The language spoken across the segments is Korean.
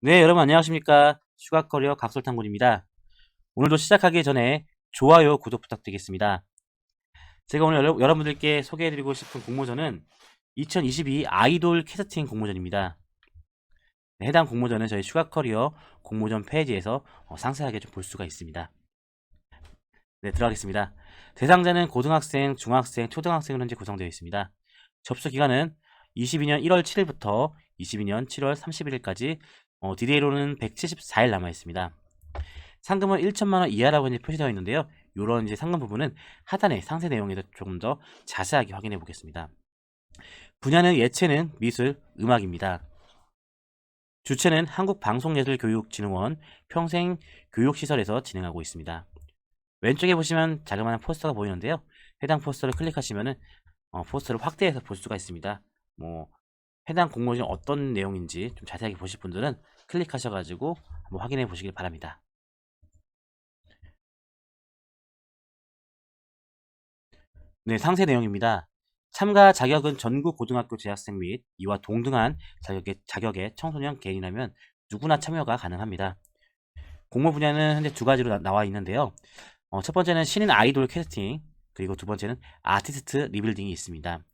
네, 여러분 안녕하십니까. 휴가커리어 각설탕군입니다. 오늘도 시작하기 전에 좋아요, 구독 부탁드리겠습니다. 제가 오늘 여러, 여러 분들께 소개해드리고 싶은 공모전은 2022 아이돌 캐스팅 공모전입니다. 네, 해당 공모전은 저희 휴가커리어 공모전 페이지에서 어, 상세하게 좀 볼 수가 있습니다. 네, 들어가겠습니다. 대상자는 고등학생, 중학생, 초등학생으로 현재 구성되어 있습니다. 접수 기간은 22년 1월 7일부터 22년 7월 31일까지 어, 디데이로는 174일 남아 있습니다. 상금은 1천만 원 이하라고 이제 표시되어 있는데요. 이런 이제 상금 부분은 하단의 상세 내용에서 조금 더 자세하게 확인해 보겠습니다. 분야는 예체능, 미술, 음악입니다. 주체는 한국방송예술교육진흥원 평생교육시설에서 진행하고 있습니다. 왼쪽에 보시면 자그마한 포스터가 보이는데요. 해당 포스터를 클릭하시면 은 어, 포스터를 확대해서 볼 수가 있습니다. 뭐 해당 공모전 어떤 내용인지 좀 자세하게 보실 분들은 클릭하셔가지고 한번 확인해 보시길 바랍니다. 네, 상세 내용입니다. 참가 자격은 전국 고등학교 재학생 및 이와 동등한 자격의, 자격의 청소년 개인이라면 누구나 참여가 가능합니다. 공모 분야는 현재 두 가지로 나, 와 있는데요. 어, 첫 번째는 신인 아이돌 캐스팅, 그리고 두 번째는 아티스트 리빌딩이 있습니다.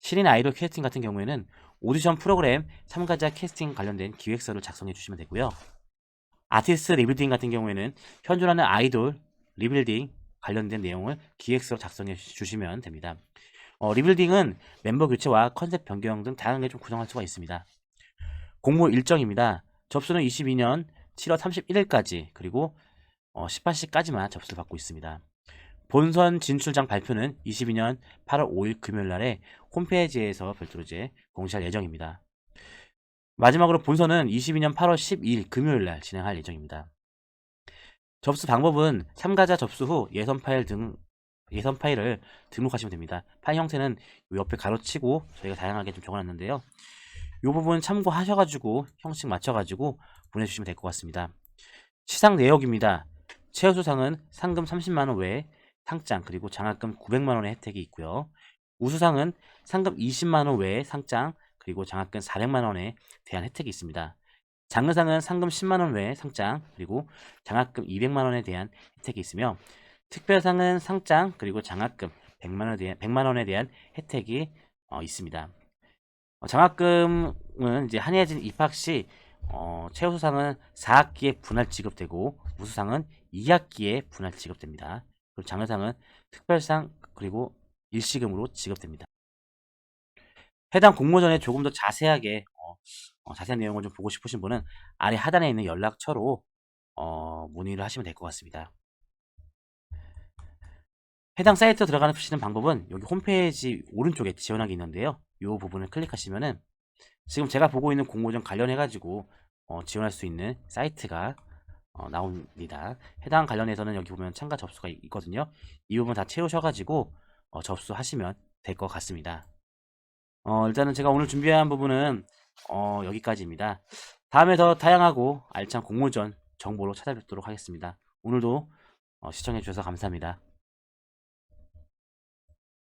신인 아이돌 캐스팅 같은 경우에는 오디션 프로그램 참가자 캐스팅 관련된 기획서를 작성해 주시면 되고요. 아티스트 리빌딩 같은 경우에는 현존하는 아이돌 리빌딩 관련된 내용을 기획서로 작성해 주시면 됩니다. 어, 리빌딩은 멤버 교체와 컨셉 변경 등 다양하게 좀 구성할 수가 있습니다. 공모 일정입니다. 접수는 22년 7월 31일까지 그리고 어, 18시까지만 접수를 받고 있습니다. 본선 진출장 발표는 22년 8월 5일 금요일 날에 홈페이지에서 별도로 이제 공시할 예정입니다. 마지막으로 본선은 22년 8월 12일 금요일 날 진행할 예정입니다. 접수 방법은 참가자 접수 후 예선 파일 등 예선 파일을 등록하시면 됩니다. 파일 형태는 요 옆에 가로치고 저희가 다양하게 좀 적어놨는데요. 이 부분 참고하셔가지고 형식 맞춰가지고 보내주시면 될 것 같습니다. 시상 내역입니다. 최우수상은 상금 30만원 외에 상장 그리고 장학금 900만 원의 혜택이 있고요. 우수상은 상금 20만 원 외에 상장 그리고 장학금 400만 원에 대한 혜택이 있습니다. 장르상은 상금 10만 원 외에 상장 그리고 장학금 200만 원에 대한 혜택이 있으며 특별상은 상장 그리고 장학금 100만 원에 대한, 100만 원에 대한 혜택이 어, 있습니다. 어, 장학금은 이제 한예진 입학 시 어, 최우수상은 4학기에 분할 지급되고 우수상은 2학기에 분할 지급됩니다. 그리고 장려상은 특별상 그리고 일시금으로 지급됩니다. 해당 공모전에 조금 더 자세하게 어, 어, 자세한 내용을 좀 보고 싶으신 분은 아래 하단에 있는 연락처로 어, 문의를 하시면 될 것 같습니다. 해당 사이트 들어가시는 방법은 여기 홈페이지 오른쪽에 지원하기 있는데요. 이 부분을 클릭하시면은 지금 제가 보고 있는 공모전 관련해 가지고 어, 지원할 수 있는 사이트가 어, 나옵니다. 해당 관련해서는 여기 보면 참가 접수가 있- 있거든요. 이 부분 다 채우셔가지고 어, 접수하시면 될 것 같습니다. 어, 일단은 제가 오늘 준비한 부분은 어, 여기까지입니다. 다음에 더 다양하고 알찬 공모전 정보로 찾아뵙도록 하겠습니다. 오늘도 어, 시청해주셔서 감사합니다.